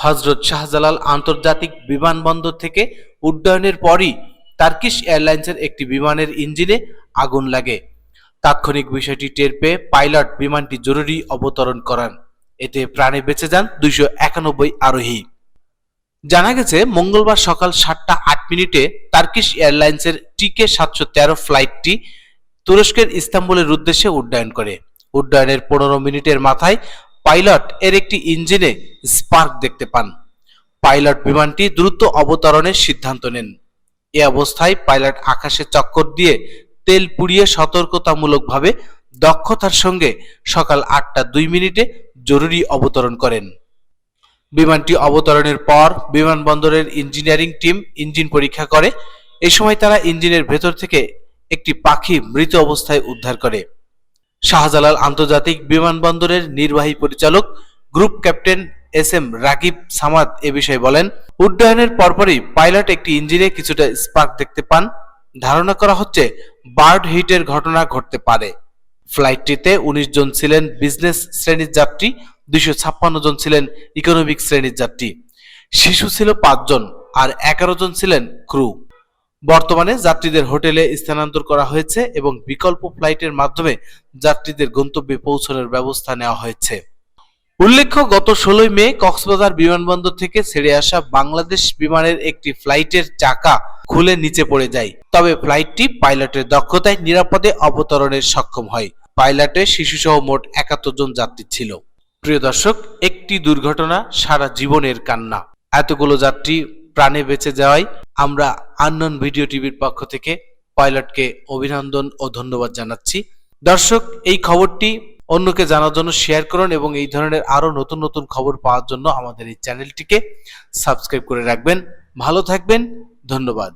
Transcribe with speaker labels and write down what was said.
Speaker 1: হজরত শাহজালাল আন্তর্জাতিক বিমানবন্দর থেকে উড্ডয়নের পরই টার্কিশ এয়ারলাইন্সের একটি বিমানের ইঞ্জিনে আগুন লাগে। তাৎক্ষণিক বিষয়টি টের পেয়ে পাইলট বিমানটি জরুরি অবতরণ করান। এতে প্রাণে বেঁচে যান দুইশো একানব্বই আরোহী। জানা গেছে, মঙ্গলবার সকাল সাতটা আট মিনিটে টার্কিশ এয়ারলাইন্সের টিকে সাতশো তেরো ফ্লাইটটি তুরস্কের ইস্তাম্বুলের উদ্দেশ্যে উড্ডয়ন করে। উড্ডয়নের পনেরো মিনিটের মাথায় পাইলট এর একটি ইঞ্জিনে স্পার্ক দেখতে পান। পাইলট বিমানটি দ্রুত অবতরণের সিদ্ধান্ত নেন। এ অবস্থায় পাইলট আকাশে চক্কর দিয়ে তেল পুড়িয়ে সতর্কতামূলকভাবে দক্ষতার সঙ্গে সকাল আটটা দুই মিনিটে জরুরি অবতরণ করেন। বিমানটি অবতরণের পর বিমানবন্দরের ইঞ্জিনিয়ারিং টিম ইঞ্জিন পরীক্ষা করে। এ সময় তারা ইঞ্জিনের ভেতর থেকে একটি পাখি মৃত অবস্থায় উদ্ধার করে। শাহজালাল আন্তর্জাতিক বিমানবন্দরের নির্বাহী পরিচালক group captain S M Rakib Samad এ বিষয়ে বলেন, উড্ডয়নের পরপরই পাইলট একটি ইঞ্জিনে কিছুটা স্পার্ক দেখতে পান। ধারণা করা হচ্ছে, বার্ড হিটের ঘটনা ঘটতে পারে। ফ্লাইটটিতে উনিশ জন ছিলেন বিজনেস শ্রেণির যাত্রী, দুইশো ছাপ্পান্ন জন ছিলেন ইকোনমিক শ্রেণির যাত্রী। শিশু ছিল পাঁচজন আর এগারো জন ছিলেন ক্রু। বর্তমানে যাত্রীদের হোটেলে স্থানান্তর করা হয়েছে এবং বিকল্প ফ্লাইটের মাধ্যমে যাত্রীদের গন্তব্যে পৌঁছানোর ব্যবস্থা নেওয়া হয়েছে। উল্লেখ্য, গত ষোলোই মে কক্সবাজার বিমানবন্দর থেকে ছেড়ে আসা বাংলাদেশ বিমানের একটি ফ্লাইটের চাকা খুলে নিচে পড়ে যায়। তবে ফ্লাইটটি পাইলটের দক্ষতায় নিরাপদে অবতরণের সক্ষম হয়। পাইলটের শিশুসহ মোট একাত্তর জন যাত্রী ছিল। প্রিয় দর্শক, একটি দুর্ঘটনা সারা জীবনের কান্না। এতগুলো যাত্রী প্রাণে বেঁচে যাওয়ায় আমরা আননন ভিডিও টিভির পক্ষ থেকে পাইলটকে অভিনন্দন ও ধন্যবাদ জানাচ্ছি। দর্শক, এই খবরটি অন্যকে জানার জন্য শেয়ার করুন এবং এই ধরনের আরও নতুন নতুন খবর পাওয়ার জন্য আমাদের এই চ্যানেলটিকে সাবস্ক্রাইব করে রাখবেন। ভালো থাকবেন, ধন্যবাদ।